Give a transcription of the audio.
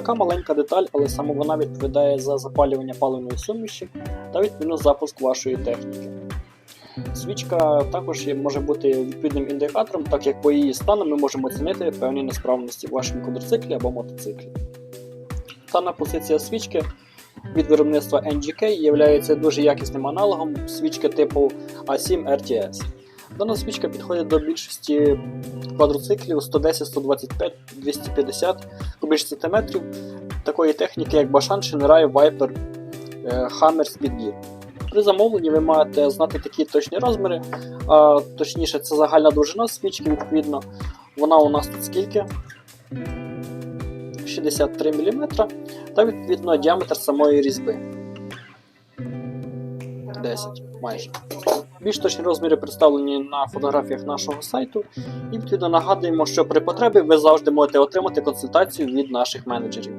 така маленька деталь, але саме вона відповідає за запалювання паливної суміші та відповідно запуск вашої техніки. Свічка також може бути відповідним індикатором, так як по її стану ми можемо оцінити певні несправності в вашому квадроциклі або мотоциклі. Дана позиція свічки від виробництва NGK є дуже якісним аналогом свічки типу A7 RTS. Дана свічка підходить до більшості квадроциклів 110, 125, 250 кубічних сантиметрів такої техніки, як Bashan, Shinrai, Viper, Hammer, Speed Gear. При замовленні ви маєте знати такі точні розміри, а точніше, це загальна довжина свічки, відповідно. Вона у нас тут скільки? 63 мм та відповідно діаметр самої різьби. 10 майже. Більш точні розміри представлені на фотографіях нашого сайту. І відповідно нагадуємо, що при потребі ви завжди можете отримати консультацію від наших менеджерів.